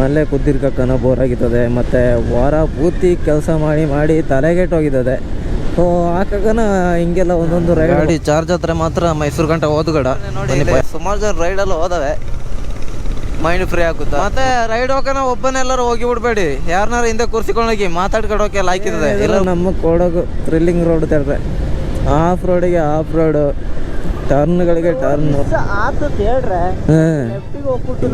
ಮನೆ ಕುದ್ದಿರ್ಕಕ್ಕನ ಬೋರ್ ಮತ್ತು ವಾರ ಪೂರ್ತಿ ಕೆಲಸ ಮಾಡಿ ಮಾಡಿ ತಲೆಗೆಟ್ಟೋಗಿದ್ದದೆ. ಸೊ ಹಾಕಾಗನ ಹಿಂಗೆಲ್ಲ ಒಂದೊಂದು ರೈಡ್ ಗಾಡಿ ಚಾರ್ಜ್ ಹತ್ರ ಮಾತ್ರ ಮೈಸೂರು ಗಂಟೆ ಹೋದ್ಗಡ ಸುಮಾರು ಜನ ರೈಡಲ್ಲಿ ಹೋದವೆ. ಮೈಂಡ್ ಫ್ರೀ ಆಗುತ್ತೆ? ಮತ್ತೆ ರೈಡ್ ಹೋಗೋಣ ಒಬ್ಬನೆಲ್ಲರೂ ಹೋಗಿ ಬಿಡ್ಬೇಡಿ. ಯಾರನ್ನಾರು ಹಿಂದೆ ಕೂರಿಸಿಕೊಂಡೋಗಿ ಮಾತಾಡ್ಕೊಳಕ್ಕೆ ಲಾಯ್ಕಿದೆ ಎಲ್ಲ ನಮ್ಮ ಕೊಡಗು ಥ್ರಿಲ್ಲಿಂಗ್ ರೋಡ್ ತೆರೆ ಆಫ್ ರೋಡಿಗೆ ಆಫ್ ರೋಡು ಟರ್ನ್ಗಳಿಗೆ ಟರ್ನ್.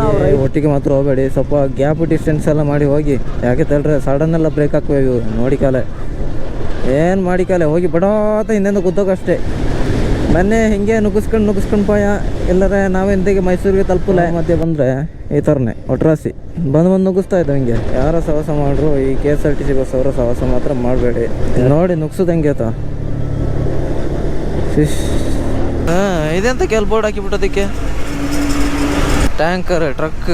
ನಾವು ಒಟ್ಟಿಗೆ ಮಾತ್ರ ಹೋಗಬೇಡಿ. ಸ್ವಲ್ಪ ಗ್ಯಾಪ್ ಡಿಸ್ಟೆನ್ಸ್ ಎಲ್ಲ ಮಾಡಿ ಹೋಗಿ. ಯಾಕೆ ತಳ್ರೆ ಸಡನ್ ಎಲ್ಲ ಬ್ರೇಕ್ ಹಾಕ್ಬೇಕು ನೋಡಿ ಕಾಲೆ. ಏನು ಮಾಡಿ ಕಾಲೆ? ಹೋಗಿ ಬಡಾತ ಹಿಂದೆಂದ ಗುದ್ದೋಗಷ್ಟೇ ಮೊನ್ನೆ ಹಿಂಗೆ ನುಗ್ಗಿಸ್ಕೊಂಡು ನುಗ್ಗಿಸ್ಕೊಂಡು ಪಾಯ. ಎಲ್ಲರೇ ನಾವೆಂದಿಗೆ ಮೈಸೂರಿಗೆ ತಲುಪಲ್ಲ ಮತ್ತೆ ಬಂದರೆ ಈ ಥರನೇ ಒಟ್ರಾಸಿ. ಬಂದು ಬಂದು ನುಗ್ಗಿಸ್ತಾ ಇದ್ದಾವೆ ಹಿಂಗೆ. ಯಾರ ಸಹವಾಸ ಮಾಡ್ರು ಈ K S R T C bus ಅವರ ಸವಾಸ ಮಾತ್ರ ಮಾಡಬೇಡಿ. ನೋಡಿ ನುಗ್ಸೋದು ಹೆಂಗೆ ಆಯ್ತಾ ಫಿಶ್ ಹಾಂ ಇದೆಂತ ಕೆಲ್ ಬೋರ್ಡ್ ಹಾಕಿಬಿಟ್ಟೋದಕ್ಕೆ. Tanker, truck.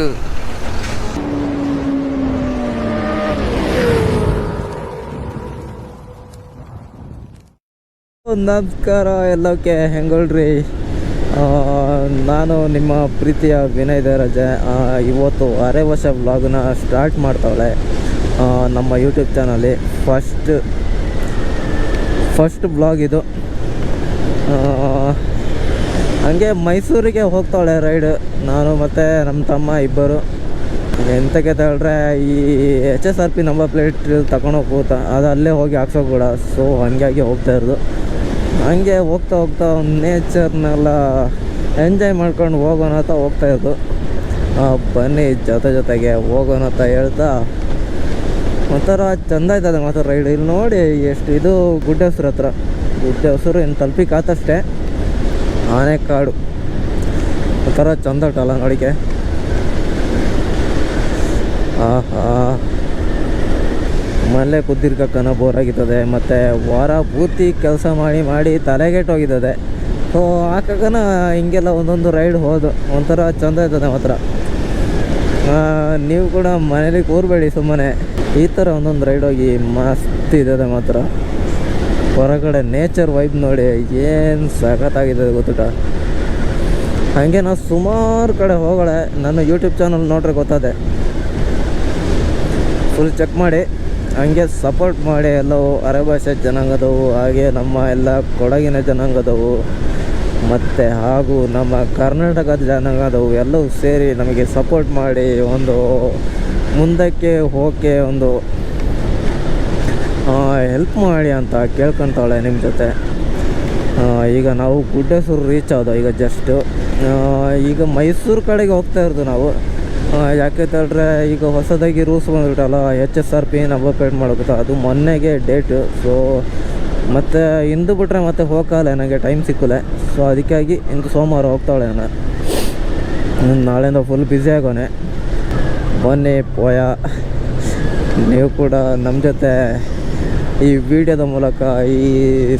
ನಮಸ್ಕಾರ ಎಲ್ಲಕ್ಕೆ, ಹೆಂಗಳ್ರಿ? ನಾನು ನಿಮ್ಮ ಪ್ರೀತಿಯ ವಿನಯ್ ರಜೆ ಇವತ್ತು ಅರೆ ವರ್ಷ ವ್ಲಾಗ್ನ ಸ್ಟಾರ್ಟ್ ಮಾಡ್ತಾಳೆ ನಮ್ಮ ಯೂಟ್ಯೂಬ್ ಚಾನಲ್ಲಿ ಫಸ್ಟ್ ಫಸ್ಟ್ ಬ್ಲಾಗ್ ಇದು. ಹಂಗೆ ಮೈಸೂರಿಗೆ ಹೋಗ್ತಾಳೆ ರೈಡ್. ನಾನು ಮತ್ತು ನಮ್ಮ ತಮ್ಮ ಇಬ್ಬರು. ಎಂತಕ್ಕೆ ತಗೊಳ್ರೆ ಈ H S R P number plate ತಗೊಂಡೋಗಿ ಕೂತ ಅದು ಅಲ್ಲೇ ಹೋಗಿ ಹಾಕ್ಸೋಕೆ ಕೂಡ ಸೊ ಹಂಗಾಗಿ ಹೋಗ್ತಾ ಇರೋದು. ಹಂಗೆ ಹೋಗ್ತಾ ಹೋಗ್ತಾ ನೇಚರ್ನೆಲ್ಲ ಎಂಜಾಯ್ ಮಾಡ್ಕೊಂಡು ಹೋಗೋಣ ಅಂತ ಹೋಗ್ತಾ ಇರೋದು. ಬನ್ನಿ ಜೊತೆ ಜೊತೆಗೆ ಹೋಗೋಣ ಅಂತ ಹೇಳ್ತಾ. ಒಂಥರ ಚಂದ ಆಯ್ತದೆ ಮಾತ್ರ ರೈಡ್. ಇಲ್ಲಿ ನೋಡಿ ಎಷ್ಟು, ಇದು ಗುಡ್ಡ ಹೆಸ್ರು ಹತ್ರ. ಗುಡ್ಡ ಹೆಸರು ಇನ್ನು ತಲುಪಿ ಆತಷ್ಟೇ. ಆನೆಕಾಡು. ಒಂಥರ ಚಂದ ಉಂಟಲ್ಲ ನೋಡಿಕೆ ಆಹಾ. ಕುದ್ದಿರ್ಕನ ಬೋರ್ ಆಗಿರ್ತದೆ ಮತ್ತು ವಾರ ಪೂರ್ತಿ ಕೆಲಸ ಮಾಡಿ ಮಾಡಿ ತಲೆಗೆಟ್ಟೋಗಿದ್ದದೆ ಸೊ ಹಾಕಕ್ಕನ ಹಿಂಗೆಲ್ಲ ಒಂದೊಂದು ರೈಡ್ ಹೋದು, ಒಂಥರ ಚಂದ ಇರ್ತದೆ ಮಾತ್ರ. ನೀವು ಕೂಡ ಮನೇಲಿ ಕೂರಬೇಡಿ ಸುಮ್ಮನೆ. ಈ ಥರ ಒಂದೊಂದು ರೈಡ್ ಹೋಗಿ ಮಸ್ತ್ ಇದ್ದದೆ ಮಾತ್ರ. ಹೊರಗಡೆ ನೇಚರ್ ವೈಬ್ ನೋಡಿ ಏನು ಸಖತ್ತಾಗಿದೆ ಗೊತ್ತಿಟ್ಟ ಹಾಗೆ ನಾವು ಸುಮಾರು ಕಡೆ ಹೋಗೋಳೆ, ನನ್ನ ಯೂಟ್ಯೂಬ್ ಚಾನಲ್ ನೋಡ್ರೆ ಗೊತ್ತದೆ. ಫುಲ್ ಚೆಕ್ ಮಾಡಿ, ಹಂಗೆ ಸಪೋರ್ಟ್ ಮಾಡಿ ಎಲ್ಲವು ಅರೆಭಾಷೆ ಜನಾಂಗದವು, ಹಾಗೆ ನಮ್ಮ ಎಲ್ಲ ಕೊಡಗಿನ ಜನಾಂಗದವು, ಮತ್ತು ಹಾಗೂ ನಮ್ಮ ಕರ್ನಾಟಕದ ಜನಾಂಗದವು ಎಲ್ಲವೂ ಸೇರಿ ನಮಗೆ ಸಪೋರ್ಟ್ ಮಾಡಿ ಒಂದು ಮುಂದಕ್ಕೆ ಹೋಗಕ್ಕೆ ಒಂದು ಹೆಲ್ಪ್ ಮಾಡಿ ಅಂತ ಕೇಳ್ಕೊತಾಳೆ ನಿಮ್ಮ ಜೊತೆ. ಈಗ ನಾವು ಗುಡ್ಡೇಶ್ವರ ರೀಚ್ ಆದೋ ಈಗ ಜಸ್ಟು ಈಗ ಮೈಸೂರು ಕಡೆಗೆ ಹೋಗ್ತಾ ಇರೋದು ನಾವು. ಯಾಕೆ ತಳ್ರೆ ಈಗ ಹೊಸದಾಗಿ rules ಬಂದ್ಬಿಟ್ಟಲ್ಲ H S R P number plate ಮಾಡೋಗುತ್ತಾ ಅದು ಮೊನ್ನೆಗೆ ಡೇಟು ಸೊ ಮತ್ತು ಇಂದು ಬಿಟ್ರೆ ಮತ್ತೆ ಹೋಗಲ್ಲ ನನಗೆ ಟೈಮ್ ಸಿಕ್ಕಲೆ ಸೊ ಅದಕ್ಕಾಗಿ ಇಂದು ಸೋಮವಾರ ಹೋಗ್ತಾಳೆ ನಾನು ನಾಳೆಯಿಂದ ಫುಲ್ ಬ್ಯುಸಿ ಆಗೋನೆ. ಬನ್ನಿ ಪೋಯ. ನೀವು ಕೂಡ ನಮ್ಮ ಜೊತೆ ಈ ವಿಡಿಯೋದ ಮೂಲಕ ಈ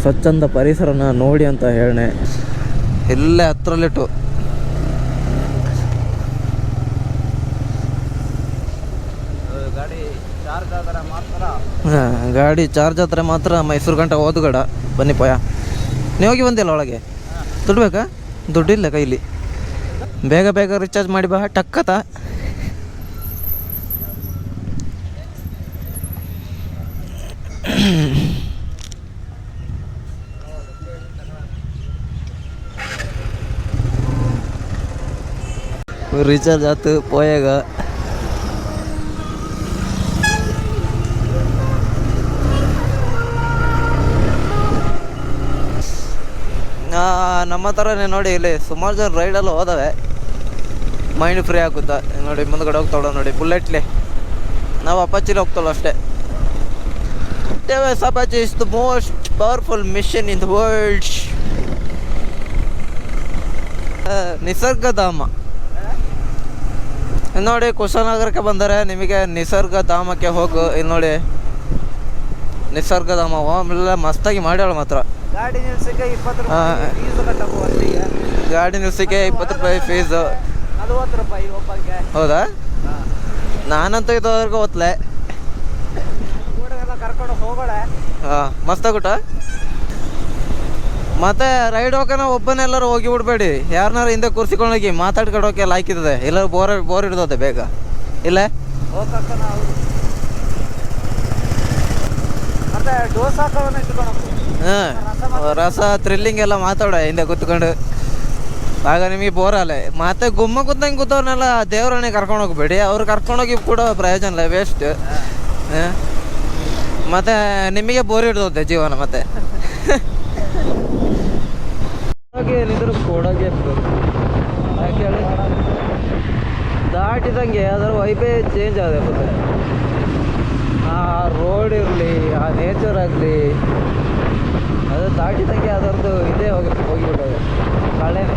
ಸ್ವಚ್ಛಂದ ಪರಿಸರನ ನೋಡಿ ಅಂತ ಹೇಳಿ ಇಲ್ಲೇ ಹತ್ರಲ್ಲಿಟ್ಟು ಗಾಡಿ ಚಾರ್ಜ್ ಆದ್ರೆ ಮಾತ್ರ. ಹಾಂ ಗಾಡಿ ಚಾರ್ಜ್ ಆದರೆ ಮಾತ್ರ ಮೈಸೂರು ಗಂಟೆ ಓದುಗಡ. ಬನ್ನಿ ಪಯ. ನೀವು ಹೋಗಿ ಬಂದಿಲ್ಲ ಒಳಗೆ? ದುಡ್ಡು ಬೇಕಾ? ದುಡ್ಡಿಲ್ಲ ಕೈಲಿ. ಬೇಗ ಬೇಗ ರಿಚಾರ್ಜ್ ಮಾಡಿ ಬಾ ಟಕ್ಕತ ರಿಚಾರ್ಜ್ ಆಯ್ತು ಪೋಯಾಗ. ನಮ್ಮ ಥರನೇ ನೋಡಿ ಇಲ್ಲಿ ಸುಮಾರು ಜನ ರೈಡೆಲ್ಲ ಹೋದವೆ. ಮೈಂಡ್ ಫ್ರೀ ಆಗುತ್ತಾ? ನೋಡಿ ಮುಂದ್ಗಡೆ ಹೋಗ್ತಾಳ ನೋಡಿ ಬುಲೆಟ್ಲಿ ನಾವು ಅಪಾಚಿಲಿ ಹೋಗ್ತಾಳ ಅಷ್ಟೇ. TVS Apache Apache is the most powerful in in the ಆ, ನಿಸರ್ಗಧಾಮ. ನೋಡಿ ಕುಶಾಲನಗರಕ್ಕೆ ಬಂದರೆ ನಿಮಗೆ ನಿಸರ್ಗಧಾಮಕ್ಕೆ ಹೋಗು. ಇಲ್ಲಿ ನೋಡಿ ನಿಸರ್ಗಧಾಮ ಆಮೇಲೆ ಮಸ್ತಾಗಿ ಮಾಡ್ಯಾಳ ಮಾತ್ರ. ಗಾಡಿ ನಿಲ್ಸಕ್ಕೆ ಇಪ್ಪತ್ತು ಗಾಡಿ ನಿಲ್ಸಕ್ಕೆ ಇಪ್ಪತ್ತು ರೂಪಾಯಿ ಫೀಸು ರೂಪಾಯಿ ಹೌದಾ? ನಾನಂತೂ ಇದುವರೆಗೂ ಓದ್ಲೆ. ಊರಿಗೆಲ್ಲ ಕರ್ಕೊಂಡು ಹೋಗೋಳೆ. ಹಾಂ ಮಸ್ತಾಗುಟ ಮತ್ತೆ ರೈಡ್ ಹೋಗೋಣ ಒಬ್ಬನೆಲ್ಲರೂ ಹೋಗಿ ಬಿಡಬೇಡಿ. ಯಾರನ್ನಾರು ಹಿಂದೆ ಕೂರಿಸಿಕೊಂಡೋಗಿ ಮಾತಾಡ್ಕೊಡೋಕೆ ಎಲ್ಲ ಲಾಯ್ಕಿದೆ ಎಲ್ಲರೂ ಬೋರ್ ಬೋರ್ ಹಿಡ್ದೋದೆ ಬೇಗ. ಇಲ್ಲ? ಹಾಂ ರಸ ಥ್ರಿಲ್ಲಿಂಗ್ ಎಲ್ಲ ಮಾತಾಡ ಹಿಂದೆ ಕೂತ್ಕೊಂಡು. ಆಗ ನಿಮಗೆ ಬೋರಲ್ಲ ಮತ್ತೆ ಗುಮ್ಮ ಕೂತಂಗೆ ಕೂತವ್ರನ್ನೆಲ್ಲ ದೇವ್ರನ್ನೇ ಕರ್ಕೊಂಡು ಹೋಗ್ಬೇಡಿ. ಅವ್ರು ಕರ್ಕೊಂಡೋಗಿ ಕೂಡ ಪ್ರಯೋಜನ ಇಲ್ಲ ವೇಸ್ಟ್ ಮತ್ತೆ ನಿಮಗೆ ಬೋರ್ ಹಿಡ್ದೋದೆ ಜೀವನ ಮತ್ತೆ. ಏನಿದ್ರು ಕೊಡೋಗೆ ಯಾಕೆ ದಾಟಿದಂಗೆ ಅದರ ವೈಬೇ ಚೇಂಜ್ ಆಗಿದೆ ಆ ರೋಡ್ ಇರಲಿ, ಆ ನೇಚರ್ ಆಗಲಿ, ಅದು ದಾಟಿದಂಗೆ ಅದರದ್ದು ಇದೇ ಹೋಗಿ ಹೋಗಿಬಿಟ್ಟದೆ. ಕಳೆನೆ.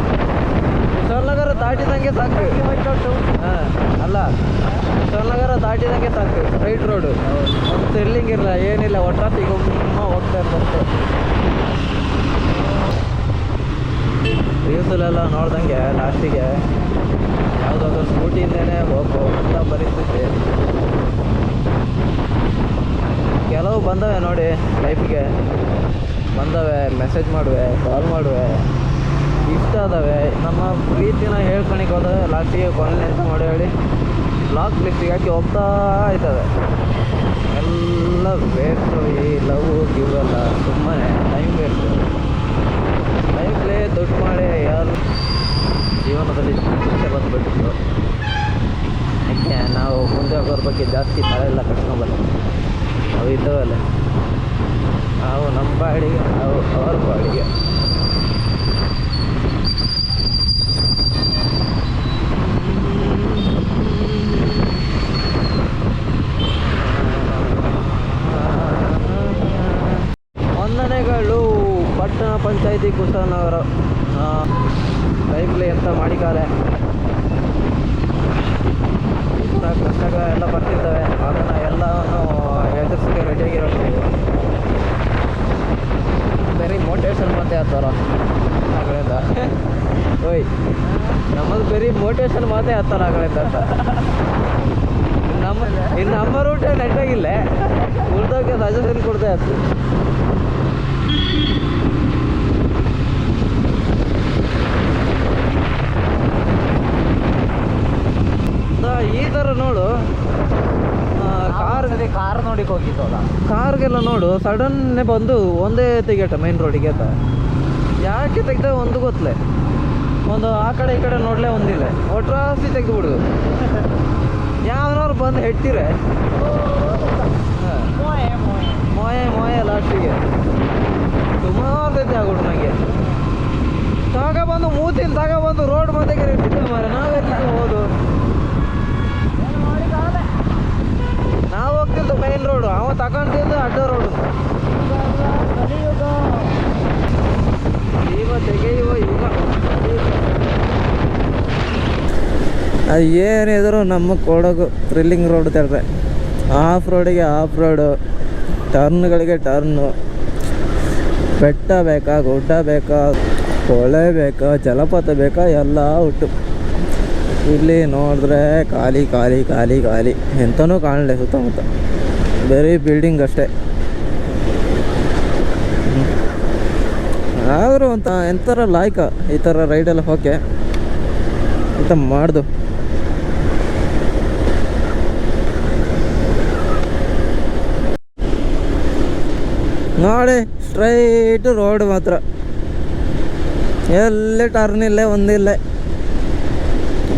ಕುಶಾಲನಗರ ದಾಟಿದಂಗೆ ಸಾಕು. ಹಾಂ, ಅಲ್ಲ. ಕುಶಾಲನಗರ ದಾಟಿದಂಗೆ ಸಾಕು. ರೈಟ್ ರೋಡು ಒಂದು ಸೆಲ್ಲಿಂಗ್ ಇರಲ್ಲ ಏನಿಲ್ಲ ಒಟ್ಟಾತಿಗೆ ಹೋಗ್ತಾ ಇರ್ತಂತೆ ರೀಲ್ಸಲ್ಲೆಲ್ಲ ನೋಡ್ದಂಗೆ ಲಾಸ್ಟಿಗೆ ಯಾವುದಾದ್ರು ಸ್ಕೂಟಿಯಿಂದನೇ ಹೋಗೋ ಅಂತ ಪರಿಸ್ಥಿತಿ. ಕೆಲವು ಬಂದವೆ ನೋಡಿ ಲೈಫಿಗೆ. ಬಂದವೆ, ಮೆಸೇಜ್ ಮಾಡುವೆ, ಕಾಲ್ ಮಾಡುವೆ. ಇಷ್ಟ ಅದಾವೆ ನಮ್ಮ ಪ್ರೀತಿನ ಹೇಳ್ಕೊಳಿಕ್ಕೆ ಹೋದವೆ. ಲಾಸ್ಟಿಗೆ ಕೊನೆ ಅಂತ ಮಾಡಿ ಹೇಳಿ ಬ್ಲಾಕ್ ಲಿಸ್ಟಿಗೆ ಹಾಕಿ ಹೋಗ್ತಾ ಇದ್ದಾವೆ. ಎಲ್ಲ ವೇಸ್ಟು ಈ ಲವ್ ಗಿವ್ ಎಲ್ಲ ಸುಮ್ಮನೆ ಟೈಮ್ ವೇಸ್ಟು ಲೈಫ್ಲೇ ದೊಡ್ಡ ಮಾಡಿ ಯಾರು ಜೀವನದಲ್ಲಿ ಶಿಕ್ಷೆ ಬಂದುಬಿಟ್ಟಿತ್ತು. ಯಾಕೆ ನಾವು ಮುಂದೆ ಹೋಗೋರ ಬಗ್ಗೆ ಜಾಸ್ತಿ ತಲೆ ಎಲ್ಲ ಕಟ್ಕೊಂಬಲ್ಲ ನಾವು ಇದ್ದವಲ್ಲ ನಾವು ನಮ್ಮ ಬಾಡಿಗೆ, ನಾವು ಅವ್ರ ಬಾಡಿಗೆ. ಪಂಚಾಯಿತಿ ಕುಶಾಲನಗರ ಲೈಫ್ಲಿ ಅಂತ ಮಾಡಿದ್ದಾರೆ. ಇಂಥ ಎಲ್ಲ ಬರ್ತಿರ್ತವೆ ಅದನ್ನು ಎಲ್ಲವನ್ನು ಎದುರಿಸಿಕೆ ರೆಡಿಯಾಗಿರಬೇಕು ಬರೀ ಮೋಟಿವೇಶನ್ ಮಾತೇ ಹತ್ತಾರ ಆಗಲಿಂದ. ಓಯ್, ನಮ್ಮದು ಬರೀ ಮೋಟಿವೇಶನ್ ಮಾತೇ ಹತ್ತಾರ ಆಗಲಿಂದ ಅಂತ. ನಮ್ಮ ಇನ್ನು ನಮ್ಮ ರೂಟೇ ನೆಟ್ಟಾಗಿಲ್ಲ ಉಳ್ದೋಕೆ ಸಜೆಷನ್ ಕೊಡ್ತಾ ಇತ್ತು ಥರ ನೋಡು. ಕಾರ್ ಕಾರ್ ನೋಡಿ ಹೋಗಿದ್ದಲ್ಲ ಕಾರ್ಗೆಲ್ಲ ನೋಡು ಸಡನ್ನೇ ಬಂದು ಒಂದೇ ತೆಗಿಯಟ ಮೈನ್ ರೋಡಿಗೆ ಅಂತ. ಯಾಕೆ ತೆಗ್ದ ಒಂದು ಗೊತ್ತಲೆ. ಒಂದು ಆ ಕಡೆ ಈ ಕಡೆ ನೋಡ್ಲೆ ಒಂದಿಲ್ಲ. ಒಟ್ರಾಸಿ ತೆಗೆದುಬಿಡು. ಯಾವ್ದಾರು ಬಂದು ಹೆಟ್ಟಿರೆ. ಮೊಯೆ ಮೊಯೆ. ಲಾಸ್ಟಿಗೆ ಸುಮಾರು ಸತಿ ಆಗ್ಬಿಡು ನನಗೆ ತಗ ಬಂದು ಮೂತಿನ ತಗ ಬಂದು ರೋಡ್ ಮಧ್ಯೆ ಮಾರೆ ನಾವೆಲ್ಲ ಹೋದು? ನಾವು ಹೋಗ್ತಿದ್ದು ಮೈನ್ ರೋಡು ಅವ ತಗೊಂಡಿದ್ದು ಅಡ್ಡ ರೋಡು ಜೀವ ತೆಗೆಯುವ ಯುಗ ಅದು ಏನಿದ್ರು ನಮ್ಮ ಕೊಡಗು ಥ್ರಿಲ್ಲಿಂಗ್ ರೋಡ್ ತರ್ರೆ ಆಫ್ ರೋಡಿಗೆ ಆಫ್ ರೋಡು ಟರ್ನ್ಗಳಿಗೆ ಟರ್ನು ಬೆಟ್ಟ ಬೇಕಾ, ಗುಡ್ಡ ಬೇಕಾ, ಕೊಳೆ ಬೇಕಾ, ಜಲಪಾತ ಬೇಕಾ, ಎಲ್ಲ ಉಂಟು. ಇಲ್ಲಿ ನೋಡಿದ್ರೆ ಖಾಲಿ ಖಾಲಿ ಖಾಲಿ ಖಾಲಿ. ಎಂತನೂ ಕಾಣಲೆ ಸುತ್ತಮುತ್ತ. ಬರೀ ಬಿಲ್ಡಿಂಗ್ ಅಷ್ಟೇ. ಆದರೂ ಅಂತ ಎಂಥರ ಲಾಯ್ಕ ಈ ಥರ ರೈಡೆಲ್ಲ ಹೋಕೆ. ಅಂತ ಮಾಡ್ದು. ನೋಡಿ ಸ್ಟ್ರೈಟ್ ರೋಡ್ ಮಾತ್ರ. ಎಲ್ಲೇ ಟರ್ನ್ ಇಲ್ಲೇ ಒಂದಿಲ್ಲ.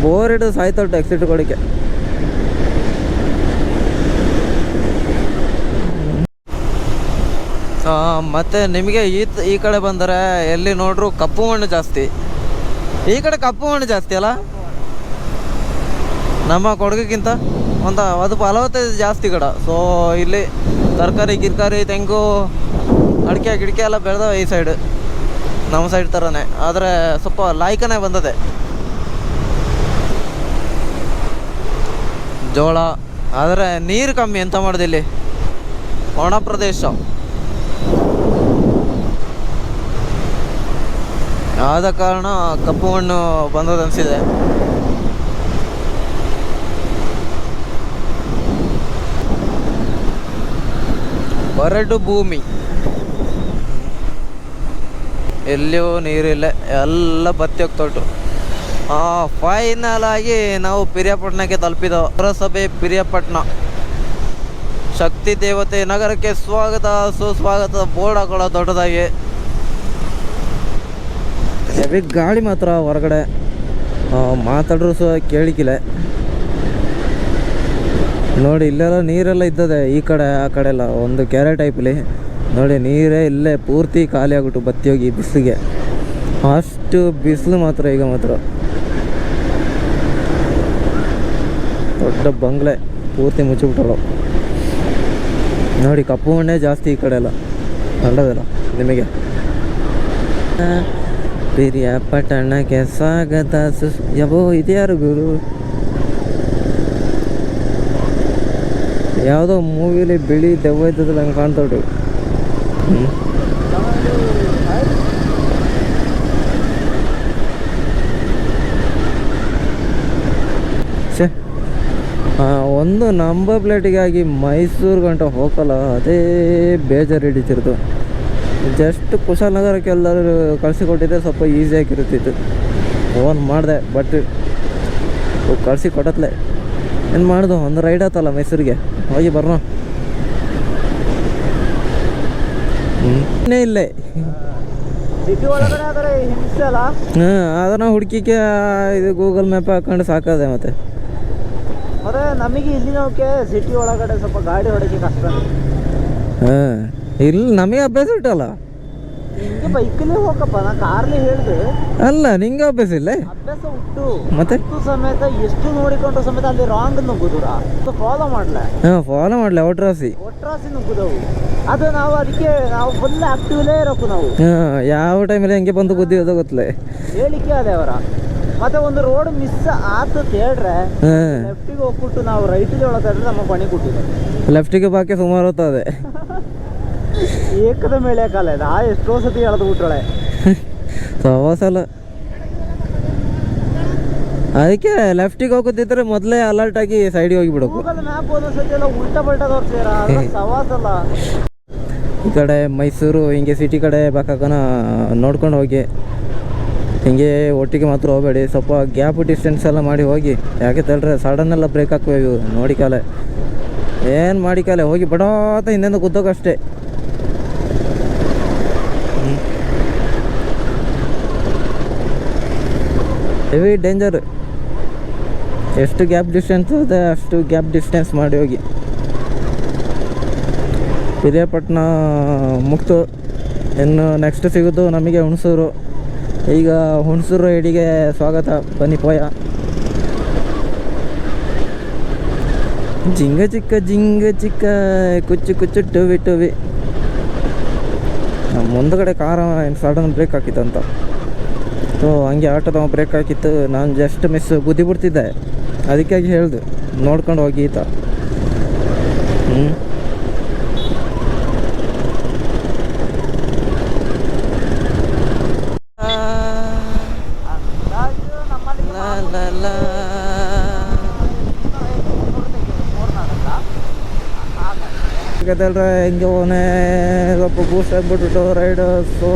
ಬೋರ್ ಹಿಡಿದು ಸಾಯ್ತವ್ ಎಕ್ಸಿಟ್ ಕೊಡಕ್ಕೆ ಮತ್ತು ನಿಮಗೆ ಈ ಈ ಕಡೆ ಬಂದರೆ ಎಲ್ಲಿ ನೋಡ್ರು ಕಪ್ಪು ಮಣ್ಣು ಜಾಸ್ತಿ. ಈ ಕಡೆ ಕಪ್ಪು ಮಣ್ಣು ಜಾಸ್ತಿ ಅಲ್ಲ? ನಮ್ಮ ಕೊಡಗಿಗಿಂತ ಒಂದು ಅದು ಫಲವತ್ತತೆ ಜಾಸ್ತಿ ಕಡ. ಸೊ ಇಲ್ಲಿ ತರಕಾರಿ, ಗಿರ್ಕಾರಿ, ತೆಂಗು, ಅಡಿಕೆ, ಗಿಡಕೆ ಎಲ್ಲ ಬೆಳೆದವೆ ಈ ಸೈಡ್ ನಮ್ಮ ಸೈಡ್ ಥರನೇ ಆದರೆ ಸ್ವಲ್ಪ ಲಾಯ್ಕನೇ ಬಂದದೆ. ಜೋಳ, ಆದರೆ ನೀರು ಕಮ್ಮಿ ಎಂತ ಮಾಡೋದು ಇಲ್ಲಿ? ಒಣ ಪ್ರದೇಶ ಆದ ಕಾರಣ ಕಪ್ಪು ಮಣ್ಣು ಬಂದದನ್ಸಿದೆ ಬರಡು ಭೂಮಿ. ಎಲ್ಲಿಯೂ ನೀರಿಲ್ಲ, ಎಲ್ಲ ಬತ್ತಿ ಹೋಗ್ತೊಟ್ಟು ಫೈನಲ್ ಆಗಿ ನಾವು ಪಿರಿಯಾಪಟ್ಟಣಕ್ಕೆ ತಲುಪಿದವು ಪುರಸಭೆ ಪಿರಿಯಾಪಟ್ಟಣ. ಶಕ್ತಿ ದೇವತೆ ನಗರಕ್ಕೆ ಸ್ವಾಗತ ಸುಸ್ವಾಗತ ಬೋರ್ಡ್ ಹಾಕೊಳ್ಳೋ ದೊಡ್ಡದಾಗಿ. ಹೆವಿ ಗಾಳಿ ಮಾತ್ರ ಹೊರಗಡೆ. ಮಾತಾಡ್ರು ಸಹ ಕೇಳಿಕಿಲ್ಲ ನೋಡಿ, ಇಲ್ಲೆಲ್ಲ ನೀರೆಲ್ಲ ಇದ್ದದೆ ಈ ಕಡೆ, ಆ ಕಡೆ ಎಲ್ಲ, ಒಂದು ಕೆರೆ ಟೈಪ್ಲಿ ನೋಡಿ, ನೀರೇ ಇಲ್ಲೇ ಪೂರ್ತಿ ಖಾಲಿ ಆಗ್ಬಿಟ್ಟು ಬತ್ತಿ ಹೋಗಿ ಬಿಸಿಲಿಗೆ. ಅಷ್ಟು ಬಿಸಿಲು ಮಾತ್ರ ಈಗ ಮಾತ್ರ. ದೊಡ್ಡ ಬಂಗ್ಲೆ ಪೂರ್ತಿ ಮುಚ್ಚಿಬಿಟ್ರು ನೋಡಿ, ಕಪ್ಪು ಮಣ್ಣೆ ಜಾಸ್ತಿ ಈ ಕಡೆ ಎಲ್ಲ. ಕಂಡದಲ್ಲ ನಿಮಗೆ. ಪಿರಿಯ ಪಟ್ಟಣಕ್ಕೆ ಸ್ವಾಗತ. ಸುಸ್ ಯಬೋ, ಇದ್ಯಾರು ಗುರು? ಯಾವುದೋ ಮೂವಿಲಿ ಬಿಳಿ ದೆವ್ವ ಇದ್ದದಲ್ಲ ಹಂಗೆ ಕಾಣ್ತೊಡ್ರಿ ಹ್ಞೂ ಛೇ ಆ, ಒಂದು ನಂಬರ್ ಪ್ಲೇಟಿಗಾಗಿ ಮೈಸೂರು ಗಂಟ ಹೋಗಲ್ಲ ಅದೇ ಬೇಜಾರು ಹಿಡಿತಿರ್ತು ಜಸ್ಟ್ ಕುಶಾಲನಗರಕ್ಕೆ ಎಲ್ಲರೂ ಕಳಿಸಿಕೊಟ್ಟಿದ್ದೆ ಸ್ವಲ್ಪ ಈಸಿಯಾಗಿರುತ್ತಿತ್ತು ಫೋನ್ ಮಾಡಿದೆ ಬಟ್ ಕಳಿಸಿ ಕೊಡತ್ಲೆ ಏನು ಮಾಡ್ದು ಒಂದು ರೈಡ್ ಆತಲ್ಲ ಮೈಸೂರಿಗೆ. ಹೋಗಿ ಬರೋಣ ಇಲ್ಲೇ. ಹಾಂ ಅದನ್ನು ಹುಡುಕಿಕೆ ಇದು ಗೂಗಲ್ ಮ್ಯಾಪ್ ಹಾಕೊಂಡು ಸಾಕದೆ ಮತ್ತೆ. ಮತ್ತೆ ನಮಗೆ ಇಲ್ಲಿನವಕ್ಕೆ ಸಿಟಿ ಒಳಗಡೆ ಸ್ವಲ್ಪ ಗಾಡಿ ಹೊಡಕ್ಕೆ ಕಷ್ಟ ಹಾಂ ಇಲ್ಲಿ ನಮಗೆ ಅಭ್ಯಾಸ ಇಟ್ಟಲ್ಲ ಹಿಂಗೆ ಬೈಕಲ್ಲಿ ಹೋಗಪ್ಪ ನಾ ಕಾರ್ಲಿ ಹೇಳ್ದೆ. ಅಲ್ಲ ನಿಂಗೆ ಅಭ್ಯಾಸ ಇಲ್ಲ? ಅಭ್ಯಾಸ ಉಂಟು. ಮತ್ತೆ? ಸಮೇತ ಎಷ್ಟು ನೋಡಿಕೊಂಡ್ರು ಸಮೇತ ಅಲ್ಲಿ ರಾಂಗ್ ನುಗ್ಗುದುರ ಫಾಲೋ ಮಾಡ್ಲೆ. ಹಾಂ ಫಾಲೋ ಮಾಡಲಿ ಒಟ್ರಾಸಿ. ಒಟ್ರಾಸಿ ನುಗ್ಗುದವು. ಅದು ನಾವು ಅದಕ್ಕೆ ನಾವು ಫುಲ್ ಆಕ್ಟಿವ್ಲೇ ಇರೋಕು ನಾವು. ಹಾಂ ಯಾವ ಟೈಮಲ್ಲಿ ಹೆಂಗೆ ಬಂದು ಬುದ್ಧಿ ಅದು ಗೊತ್ತಲೇ? ಹೇಳಿಕೆ ಅದೇ ಅವರ. ಮತ್ತೆ ಒಂದು ರೋಡ್ ಮಿಸ್ ಆತು ಹೇಳ್ರೆ ಲೆಫ್ಟಿಗೆ ಹೋಗ್ಬಿಟ್ಟು ನಾವು ರೈಟಿಗೆ ಒಳಗಾದ್ರೆ ನಮ್ಮ ಪಣಿ ಕೊಟ್ಟಿದೆ. ಲೆಫ್ಟಿಗೆ ಬಾಕಿ ಸುಮಾರು ಹೊತ್ತದೆ. ಏಕದ ಮೇಲೆ ಕಾಲ ಇದೆ. ಆ ಎಷ್ಟೋ ಸತಿ ಎಳೆದು ಬಿಟ್ರಳೆ. ಸವಾಸಲ್ಲ ಅದಕ್ಕೆ ಲೆಫ್ಟಿಗೆ ಹೋಗೋದಿದ್ರೆ ಮೊದಲೇ ಅಲರ್ಟ್ ಆಗಿ ಸೈಡಿಗೆ ಹೋಗಿಬಿಡಬೇಕು. ಉಲ್ಟಾ ಪಲ್ಟಾ ಸವಾಸಲ್ಲ ಈ ಕಡೆ ಮೈಸೂರು ಹಿಂಗೆ ಸಿಟಿ ಕಡೆ ಬೇಕಾಗನ ನೋಡ್ಕೊಂಡು ಹೋಗಿ. ಹಿಂಗೆ ಒಟ್ಟಿಗೆ ಮಾತ್ರ ಹೋಗಬೇಡಿ. ಸ್ವಲ್ಪ ಗ್ಯಾಪ್ ಡಿಸ್ಟೆನ್ಸ್ ಎಲ್ಲ ಮಾಡಿ ಹೋಗಿ. ಯಾಕೆ ತಳ್ರೆ ಎಲ್ಲ ಬ್ರೇಕ್ ಹಾಕ್ಬೇಕು ನೋಡಿ ಕಾಲೇ. ಏನು ಮಾಡಿ ಕಾಲೆ? ಹೋಗಿ ಬಡಾತ ಹಿಂದೆಂದು ಕುದ್ದೋಗಷ್ಟೇ ಹೆವಿ ಡೇಂಜರ್ ಎಷ್ಟು ಗ್ಯಾಪ್ ಡಿಸ್ಟೆನ್ಸ್ ಇದೆ, ಅಷ್ಟು ಗ್ಯಾಪ್ ಡಿಸ್ಟೆನ್ಸ್ ಮಾಡಿ ಹೋಗಿ. ಹಿರಿಯಪಟ್ಟಣ ಮುಕ್ತು. ಇನ್ನು ನೆಕ್ಸ್ಟ್ ಸಿಗೋದು ನಮಗೆ ಹುಣಸೂರು. ಈಗ ಹುಣಸೂರು ರೈಡಿಗೆ ಸ್ವಾಗತ. ಬನ್ನಿ ಪೋಯ. ಜಿಂಗ ಚಿಕ್ಕ ಜಿಂಗ ಚಿಕ್ಕ, ಕುಚ್ಚು ಕುಚ್ಚು ಟುವಿ ನಮ್ಮ ಮುಂದ್ಗಡೆ ಕಾರ ಸಡನ್ ಬ್ರೇಕ್ ಹಾಕಿತ್ತಂತ. ಸೊ ಹಂಗೆ ಆಟೋದ ಬ್ರೇಕ್ ಹಾಕಿತ್ತು. ನಾನು ಜಸ್ಟ್ ಮಿಸ್ ಗುದ್ದಿ ಬಿಡ್ತಿದ್ದೆ. ಅದಕ್ಕಾಗಿ ಹೇಳ್ದೆ. ನೋಡ್ಕೊಂಡು ಹೋಗಿ ಈತ. ಹ್ಞೂ ಸಿಗತ್ತಲ್ರ ಹೆಂಗೆ ಓನೇ ಸ್ವಲ್ಪ ಬೂಸ್ಟ್ ಆಗಿಬಿಟ್ಬಿಟ್ಟು ರೈಡ್ ಸೊ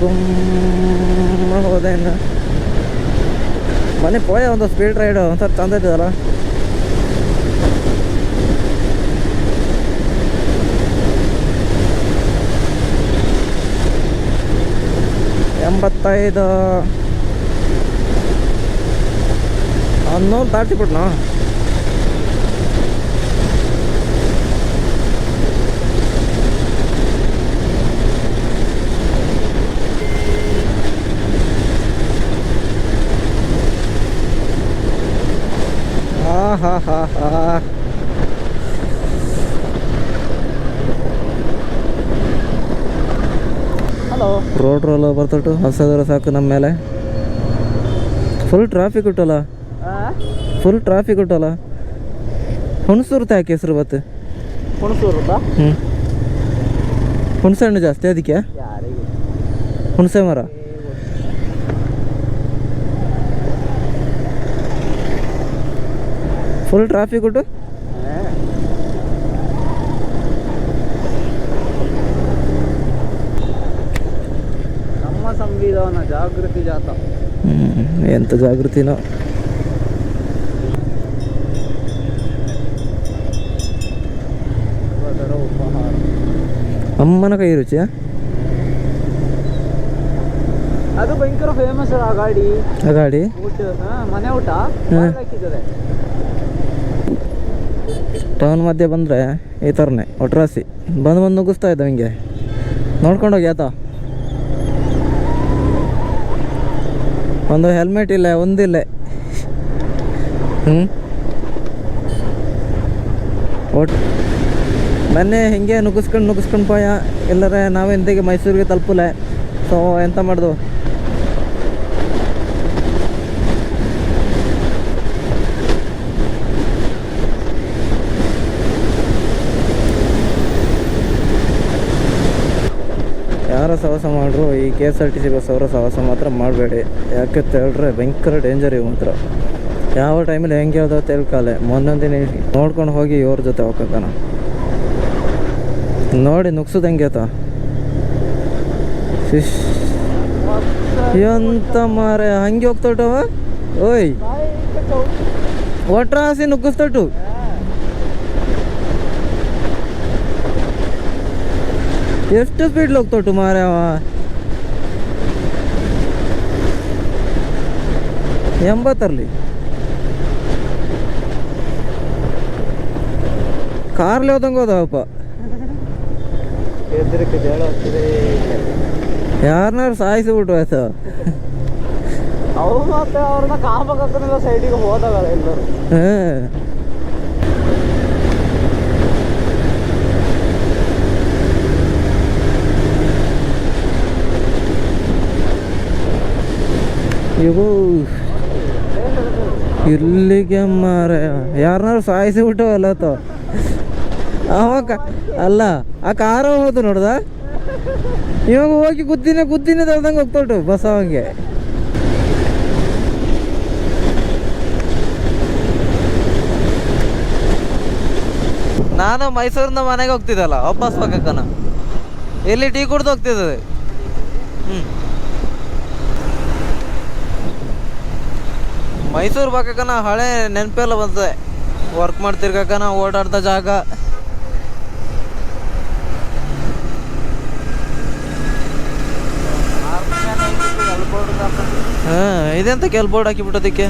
ಗುಮ್ಮ ಹೋದೇನು ಮನೆ ಪೋಯ ಒಂದು ಸ್ಪೀಡ್ ರೈಡು ಒಂಥರ ಚಂದ ಇದ್ದಲ್ಲ ಎಂಬತ್ತೈದು. ಹನ್ನೂರು ದಾಟಿಬಿಟ್ನಾ? ಹಾ ಹಾ ಹಾ. ರೋಡ್ ರೋಲ್ ಬರ್ತಟ್ಟು ಹಸಿದ್ರೆ ಸಾಕು ನಮ್ಮ ಮೇಲೆ. ಫುಲ್ ಟ್ರಾಫಿಕ್ ಉಂಟಲ್ಲ? ಫುಲ್ ಟ್ರಾಫಿಕ್ ಉಂಟಲ್ಲ? ಹುಣಸೂರು ಯಾಕೆ ಹೆಸರು ಬತ್ತು ಹುಣಸೂರು ಹ್ಞೂ ಹುಣಸೆ ಹಣ್ಣು ಜಾಸ್ತಿ ಅದಕ್ಕೆ? ಹುಣಸೆ ಮರ? ಫುಲ್ ಟ್ರಾಫಿಕ್ ಉಂಟು? ನಮ್ಮ ಸಂವಿಧಾನ ಜಾಗೃತಿ ಜಾತ ಎಂತ ಜಾಗೃತಿನೋ ಅಮ್ಮನ ಕೈ ರುಚಿಯಾ? ಅದು ಭಯಂಕರ ಫೇಮಸ್ ಆ ಗಾಡಿ ಆ ಗಾಡಿ ಊಟ ಮನೆ ಊಟ. ಹಾಕಿದ್ದಾರೆ. ಟೌನ್ ಮಧ್ಯೆ ಬಂದರೆ ಈ ಥರನೇ ಒಟ್ರಾಸಿ. ಬಂದು ಬಂದು ನುಗ್ಗಿಸ್ತಾ ಇದ್ದ ಹಿಂಗೆ. ನೋಡ್ಕೊಂಡೋಗಿ ಆತ. ಒಂದು ಹೆಲ್ಮೆಟ್ ಇಲ್ಲ ಒಂದಿಲ್ಲ ಹ್ಞೂ ಒಟ್ ಮೊನ್ನೆ ಹಿಂಗೆ ನುಗ್ಗಿಸ್ಕೊಂಡು ನುಗ್ಗಿಸ್ಕೊಂಡು ಪಾಯ. ಎಲ್ಲರೇ ನಾವು ಇಂತಿಗೆ ಮೈಸೂರಿಗೆ ತಲುಪಲೆ. ಸೊ, ಎಂತ ಮಾಡ್ದು? ಸಹವಾಸ ಮಾಡ್ರು, ಈ K S R T C bus ಅವರ ಸಹವಾಸ ಮಾತ್ರ ಮಾಡಬೇಡಿ. ಯಾಕೆ ಹೇಳಿದ್ರೆ ಭಯಂಕರ ಡೇಂಜರ್ ಇವು ಮಾತ್ರ. ಯಾವ ಟೈಮಲ್ಲಿ ಹೆಂಗೆ ಹೇಳ್ದೋ ತಿಳ್ಕಾಲೆ ಮೊನ್ನೊಂದಿನ ನೋಡ್ಕೊಂಡು ಹೋಗಿ ಇವ್ರ ಜೊತೆ ಹೋಗ್ಕನ ನೋಡಿ ನುಗ್ಸೋದು ಹೆಂಗೆ ಆತ. ಶಿಶ್. ಎಂತ ಮಾರೆ ಹಂಗೆ ಹೋಗ್ತೋಟವ ಓಯ್. ಒಟ್ರಾಸಿ ನುಗ್ಗಿಸ್ತೋಟು ಎಷ್ಟು ಸ್ಪೀಡ್ ಹೋಗ್ತೋಟು ಮಾರವ ಎಂಬತ್ತರಲ್ಲಿ. ಕಾರ್ಲಿ ಹೋದಂಗೆ ಹೋದವಪ್ಪ ಯಾರನ್ನಾರು ಸಾಯಿಸಿಬಿಟ್ರು ಆಯ್ತು? ಅವ್ರು ಮತ್ತೆ ಅವ್ರನ್ನ ಕಾಮಕಕ್ಕನೆಲ್ಲ ಸೈಡಿಗೆ ಹೋದಾಗ ಎಲ್ಲರೂ. ಹಾಂ. ಇವು ಇಲ್ಲಿಗೆ ಮಾರ ಯಾರನ್ನಾರು ಸಾಯಿಸಿಬಿಟ್ಟು ತೋ. ಅವಾಗ, ಅಲ್ಲ, ಆ ಕಾರ ಹೋದು ನೋಡ್ದ? ಇವಾಗ ಹೋಗಿ ಗುದ್ದಿನ ಗುದ್ದಿನ ತಳ್ದಂಗೆ ಹೋಗ್ತೋಟು ಬಸ್ ಅವಂಗೆ. ನಾನು ಮೈಸೂರಿಂದ ಮನೆಗೆ ಹೋಗ್ತಿದ್ದಲ್ಲ, ವಾಪಸ್ ಪಕ್ಕಕ್ಕನ ಎಲ್ಲಿ ಟೀ ಕುಡ್ದು ಹೋಗ್ತಿದ್ದೆ ಹ್ಞೂ ಮೈಸೂರು ಬಾಕಾಕನ ಹಳೆ ನೆನಪೆಲ್ಲ ಬಂತದೆ. ವರ್ಕ್ ಮಾಡ್ತಿರ್ಕಾಕನ ಓಡಾಡ್ದ ಜಾಗ. ಹಾಂ, ಇದೆಂತ ಕೆಲ್ ಬೋರ್ಡ್ ಹಾಕಿಬಿಟ್ಟೋದಕ್ಕೆ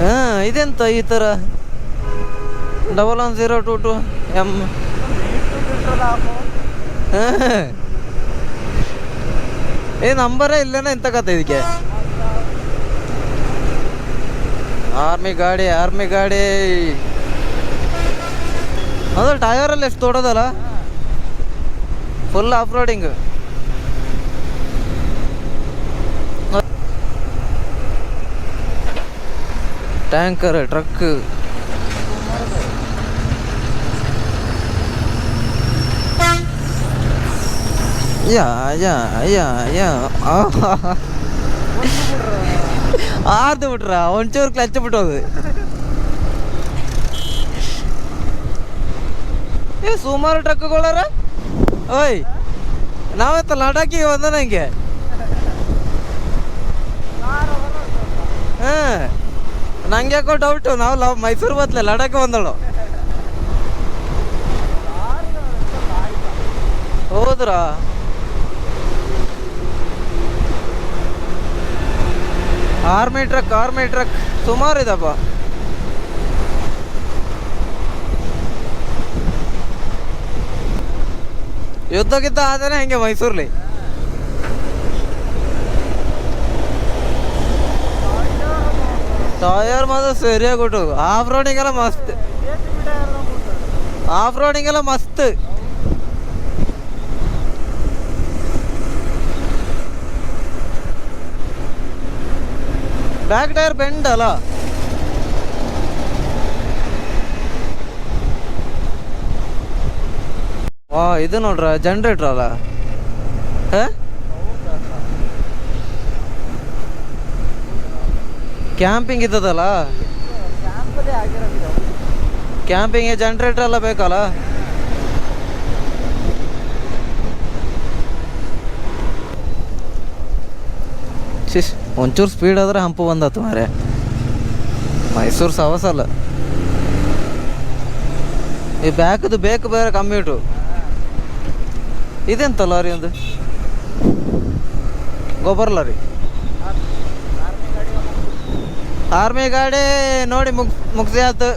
ಹಾಂ, ಇದೆಂತ ಈ ಥರ double one zero two two M ಏ, ನಂಬರೇ ಇಲ್ಲೇನೋ ಎಂತ ಕತೆ ಇದಕ್ಕೆ. ಆರ್ಮಿ ಗಾಡಿ ಆರ್ಮಿ ಗಾಡಿ. ಅದು ಟಯರಲ್ಲಿ ಎಷ್ಟು ದೊಡ್ಡದಲ್ಲ full off roading tanker truck ಯಾ ಯಾ ಯಾ ಯಾ ಆರ್ದು ಬಿಟ್ರ ಒಂಚೂರು ಕ್ಲಚ್ ಬಿಟ್ಟೋದು ಏ ಸುಮಾರು ಟ್ರಕ್ಗಳಾರ ಓಯ್ ನಾವತ್ತ ಲಡಾಖಿಗೆ ಬಂದ ನಂಗೆ ಹಾಂ ನಂಗೆ ಯಾಕೋ ಡೌಟು ನಾವು ಲವ್ ಮೈಸೂರು ಬತ್ಲೆ ಲಡಾಖ್ ಬಂದಳು ಹೌದ್ರಾ ಆರ್ಮಿ ಟ್ರಕ್ ಆರ್ಮಿ ಟ್ರಕ್. ಸುಮಾರು ಇದಪ್ಪ ಯುದ್ಧ ಆದರೆ ಹಂಗೆ ಹೆಂಗೆ ಮೈಸೂರ್ಲಿ ಟಯರ್ ಮಾತ್ರ ಸರಿಯಾಗಿ ಕೊಟ್ಟು ಆಫ್ ರೋಡಿಂಗೆಲ್ಲ ಮಸ್ತ್. ಆಫ್ ರೋಡಿಂಗೆಲ್ಲ ಮಸ್ತ್. ಬ್ಯಾಕ್ ಟೈರ್ ಬೆಂಡ್ ಅಲ್ಲ. ವಾ, ಇದು ನೋಡ್ರ ಜನ್ರೇಟ್ರ್ ಅಲ್ಲ. ಕ್ಯಾಂಪಿಂಗ್ ಇದ್ದದಲ್ಲ? ಕ್ಯಾಂಪಿಂಗ್ ಜನ್ರೇಟರ್ ಎಲ್ಲ ಬೇಕಲ್ಲ? ಶಿಶ್. ಒಂಚೂರು ಸ್ಪೀಡ್ ಆದ್ರೆ ಹಂಪು ಬಂದತ್ತು ಮಾರೆ ಮೈಸೂರು ಸವಸಲ್ಲ ಈ ಬ್ಯಾಕದು ಬೇಕು ಬೇರೆ ಕಮ್ಮಿಟು ಇದೆಂತ ಲಾರಿ ಒಂದು ಗೊಬ್ಬರ ಲಾರಿ. ಆರ್ಮಿ ಗಾಡಿ ನೋಡಿ ಮುಗ್, ಮುಗ್ಸಿ ಆಯ್ತು.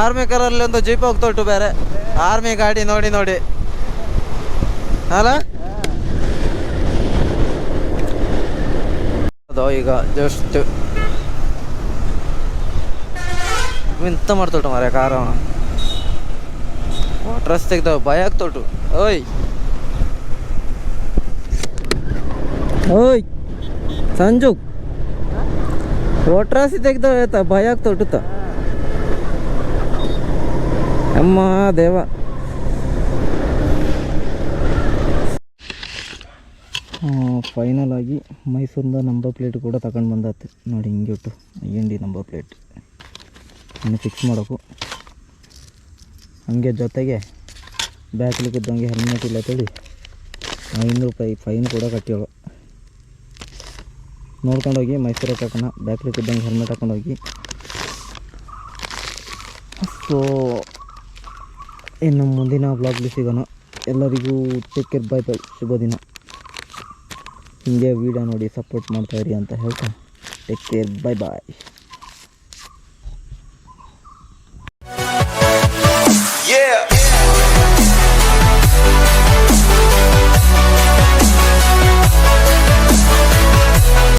ಆರ್ಮಿ ಕಲರಲ್ಲಿ ಒಂದು ಜೀಪ್ ಹೋಗ್ತೊಟ್ಟು ಬೇರೆ. ಆರ್ಮಿ ಗಾಡಿ ನೋಡಿ ನೋಡಿ. ಅಲ್ಲ? ಈಗ ಜಸ್ಟ್ ಎಂತ ಮಾಡ್ತೊಟ್ಟು ಮಾರ ಕಾರ ವಾಟ್ರಸ್ ತೆಗ್ದವ, ಭಯ ಆಗ್ತೊಟ್ಟು ಓಯ್! ಓಯ್! ಸಂಜು! ಒಟ್ರಾಸಿ ತೆಗ್ದವ ಭಯ ಆಗ್ತೊಟ್ಟುತ್ತ ಅಮ್ಮ ದೇವ. ಫೈನಲ್ ಆಗಿ ಮೈಸೂರಿಂದ ನಂಬರ್ ಪ್ಲೇಟ್ ಕೂಡ ತಗೊಂಡು ಬಂದತ್ತೆ ನೋಡಿ ಹಿಂಗೆ ಇಟ್ಟು I N D number plate ಇನ್ನು ಫಿಕ್ಸ್ ಮಾಡೋಕು. ಹಂಗೆ ಜೊತೆಗೆ ಬ್ಯಾಕ್ಲಿಕ್ಕಿದ್ದಂಗೆ ಹೆಲ್ಮೆಟ್ ಇಲ್ಲ ತಿಳಿ ಐನೂರು ರೂಪಾಯಿ ಫೈನ್ ಕೂಡ ಕಟ್ಟಿಯೋಳು. ನೋಡ್ಕೊಂಡೋಗಿ ಮೈಸೂರಿಗೆ ತಗೊಂಡ ಬ್ಯಾಕ್ಲಿಕ್ಕಿದ್ದಂಗೆ ಹೆಲ್ಮೆಟ್ ಹಾಕೊಂಡೋಗಿ ಸೊ ಇನ್ನು ಮುಂದಿನ ಬ್ಲಾಗ್ಲಿ ಸಿಗೋಣ. ಎಲ್ಲರಿಗೂ ಟೇಕ್ ಕೇರ್ ಬೈ ಬೈ ಶುಭ ದಿನ. ಹಿಂಗೆ ವೀಡಿಯೋ ನೋಡಿ ಸಪೋರ್ಟ್ ಮಾಡ್ತಾಯಿರಿ ಅಂತ ಹೇಳ್ತಾ. ಟೇಕ್ ಕೇರ್ ಬಾಯ್ ಬಾಯ್